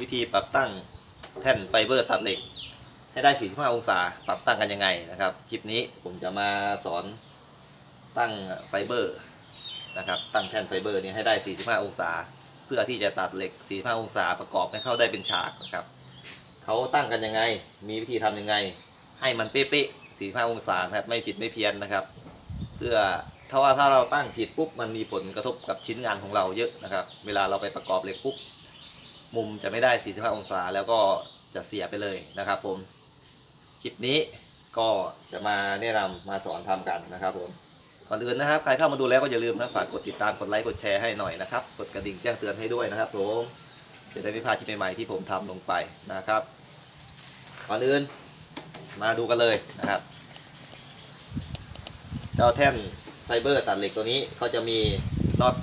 วิธีปรับตั้งแท่นไฟเบอร์ตัดเหล็ก ให้ได้ 45 องศา ปรับตั้งกันยังไงนะครับ คลิปนี้ผมจะมาสอนตั้งไฟเบอร์นะครับ ตั้งแท่นไฟเบอร์นี้ให้ได้ 45 องศา เพื่อที่จะตัดเหล็ก 45 องศาประกอบให้เข้าได้เป็นฉากนะครับ เขาตั้งกันยังไง มีวิธีทำยังไง ให้มันเป๊ะๆ 45 องศาครับ ไม่ผิดไม่เพี้ยนนะครับ เพื่อถ้าว่าถ้าเราตั้งผิดปุ๊บ มันมีผลกระทบกับชิ้นงานของเราเยอะนะครับ เวลาเราไปประกอบเหล็กปุ๊บ มุมจะไม่ได้ 45 องศาแล้วก็จะเสียไปเลยนะครับผม คลิปนี้ก็จะมาแนะนำมาสอนทำกันนะครับผม ก่อนอื่นนะครับ ใครเข้ามาดูแล้วก็อย่าลืมนะฝากกดติดตาม กดไลค์ กดแชร์ให้หน่อยนะครับ กดกระดิ่งแจ้งเตือนให้ด้วยนะครับผมจะได้ไม่พลาดคลิปใหม่ๆที่ผมทำลงไปนะครับ ก่อนอื่นมาดูกันเลยนะครับ เจ้าแท่นไฟเบอร์ตัดเหล็กตัวนี้เขาจะมีน็อต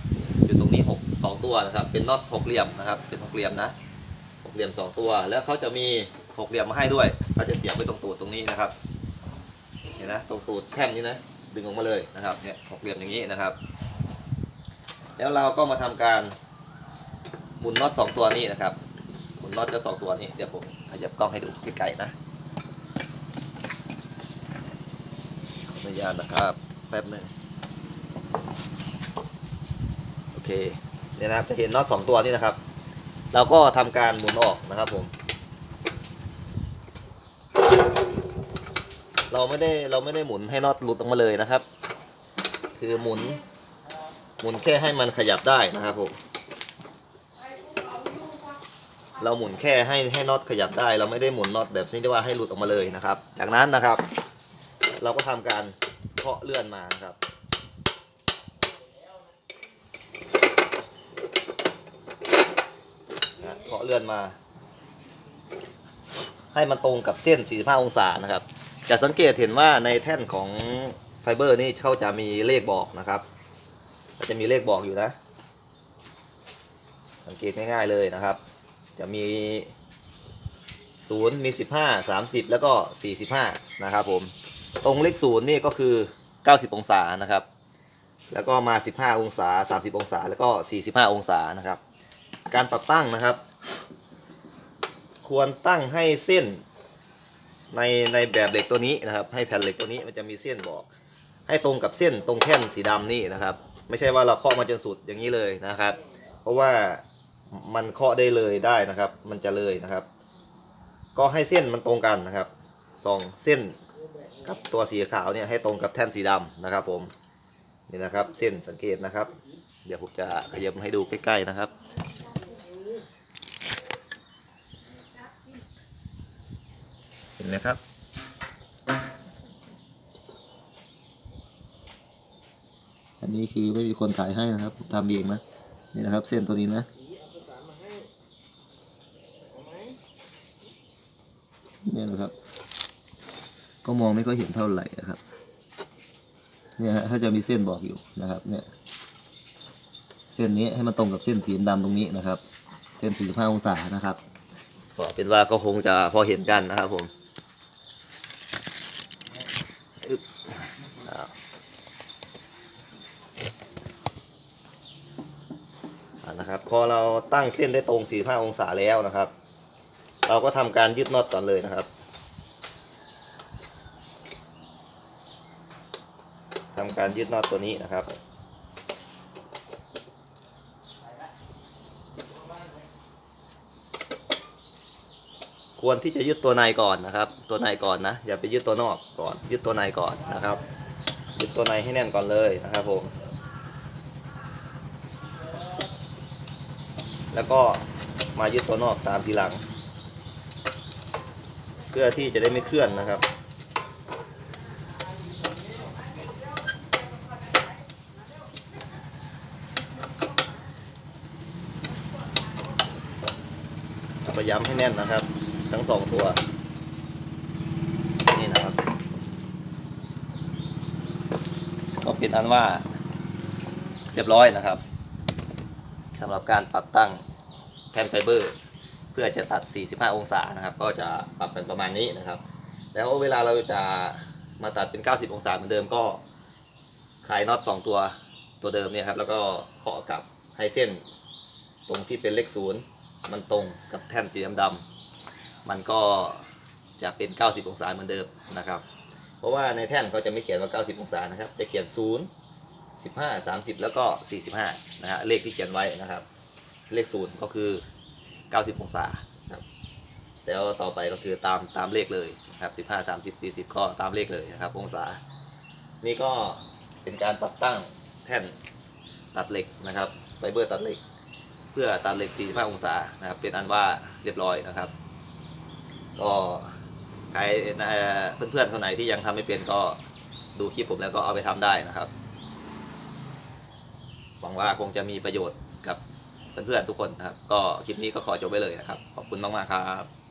อยู่ตรงนี้หกสองตัวนะครับ เป็นน็อตหกเหลี่ยมนะครับ เป็นหกเหลี่ยมนะหกเหลี่ยมสองตัว แล้วเขาจะมีหกเหลี่ยมมาให้ด้วยเขาจะเสียบไว้ตรงตูดตรงนี้นะครับ เห็นนะ ตรงตูดแท่นนี้นะ ดึงออกมาเลยนะครับ เนี่ยหกเหลี่ยมอย่างนี้นะครับ แล้วเราก็มาทำการหมุนน็อตสองตัวนี้นะครับหมุนน็อตเจ้าสองตัวนี้ เดี๋ยวผมขยับกล้องให้ดูใกล้ๆนะขออนุญาตนะครับ แป๊บหนึ่งโอเค เนี่ยนะครับจะเห็นน็อตสองตัวนี้นะครับ เราก็ทำการหมุนออกนะครับผม เราไม่ได้เราไม่ได้หมุนให้น็อตหลุดออกมาเลยนะครับ คือหมุนหมุนแค่ให้มันขยับได้นะครับผมเราหมุนแค่ให้ให้น็อตขยับได้ เราไม่ได้หมุนน็อตแบบนี้ที่ว่าให้หลุดออกมาเลยนะครับ จากนั้นนะครับ เราก็ทำการเคาะเลื่อนมานะครับ นะเคาะเลื่อนมา ให้มันตรงกับเส้น 45 องศานะครับ จะสังเกตเห็นว่าในแท่นของไฟเบอร์นี่เขาจะมีเลขบอกนะครับจะมีเลขบอกอยู่นะ สังเกตง่ายๆเลยนะครับ จะมี 0 มี 15 30 แล้วก็ 45 นะครับผม ตรงเลข 0 นี่ก็คือ 90 องศานะครับ แล้วก็มา 15 องศา 30 องศา แล้วก็ 45 องศานะครับ การปรับตั้งนะครับ ควรตั้งให้เส้น ในในแบบเหล็กตัวนี้นะครับ ให้แผ่นเหล็กตัวนี้มันจะมีเส้นบอก ให้ตรงกับเส้นตรงแท่นสีดำนี่นะครับ ไม่ใช่ว่าเราเคาะมาจนสุดอย่างนี้เลยนะครับ เพราะว่ามันเคาะได้เลยได้นะครับ มันจะเลยนะครับ ก็ให้เส้นมันตรงกันนะครับสองเส้นกับตัวสีขาวเนี่ยให้ตรงกับแท่นสีดำนะครับผมนี่นะครับเส้นสังเกตนะครับ เดี๋ยวผมจะขยับให้ดูใกล้ๆนะครับ ห็นไหมครับ อันนี้คือไม่มีคนถ่ายให้นะครับทำเองนะ นี่นะครับ เส้นตัวนี้นะเนี่ยนะครับ ก็มองไม่ค่อยเห็นเท่าไหร่อะครับ เนี่ยฮะเขาจะมีเส้นบอกอยู่นะครับ เนี่ย เส้นนี้ให้มันตรงกับเส้นสีดำตรงนี้นะครับ เส้น45องศานะครับก็เป็นว่าก็คงจะพอเห็นกันนะครับผม อึ๊บอ้าวอ่า นะครับ พอเราตั้งเส้นได้ตรง 45 องศาแล้วนะครับ เราก็ทำการยึดน็อตก่อนเลยนะครับทำการยึดน็อตตัวนี้นะครับควรที่จะยึดตัวในก่อนนะครับ ตัวในก่อนนะ อย่าไปยึดตัวนอกก่อน ยึดตัวในก่อนนะครับ ยึดตัวในให้แน่นก่อนเลยนะครับผม แล้วก็มายึดตัวนอกตามทีหลัง เพื่อที่จะได้ไม่เคลื่อนนะครับ พยายามให้แน่นนะครับ ทั้งสองตัวนี่นะครับก็เป็นอันว่าเรียบร้อยนะครับ สำหรับการปรับตั้งแผ่นไฟเบอร์ เพื่อจะตัด 45 องศานะครับ ก็จะปรับเป็นประมาณนี้นะครับ แล้วเวลาเราจะมาตัดเป็น 90 องศาเหมือนเดิมก็คลายน็อต2ตัวตัวเดิมเนี่ยครับ แล้วก็เคาะกลับให้เส้น ตรงที่เป็นเลขศูนย์มันตรงกับแท่นสีดำๆมันก็จะเป็น 90 องศาเหมือนเดิมนะครับ เพราะว่าในแท่นเขาจะไม่เขียนว่า 90 องศานะครับ จะเขียน0 15 30 แล้วก็ 45 นะฮะเลขที่เขียนไว้นะครับ เลข0ก็คือ 90 องศาครับแล้วต่อไปก็คือตามตามเลขเลยนะครับ 15 30 40 ก็ตามเลขเลยนะครับ องศา นี่ก็เป็นการปรับตั้งแท่นตัดเหล็กนะครับไฟเบอร์ตัดเหล็ก เพื่อตัดเหล็ก 45 องศานะครับ เป็นอันว่าเรียบร้อยนะครับ ก็ใครเอ่อเพื่อนๆคนไหนที่ยังทำไม่เป็นก็ดูคลิปผมแล้วก็เอาไปทำได้นะครับ หวังว่าคงจะมีประโยชน์กับเพื่อนๆทุกคนนะครับ ก็คลิปนี้ก็ขอจบไปเลยนะครับ ขอบคุณมากๆครับ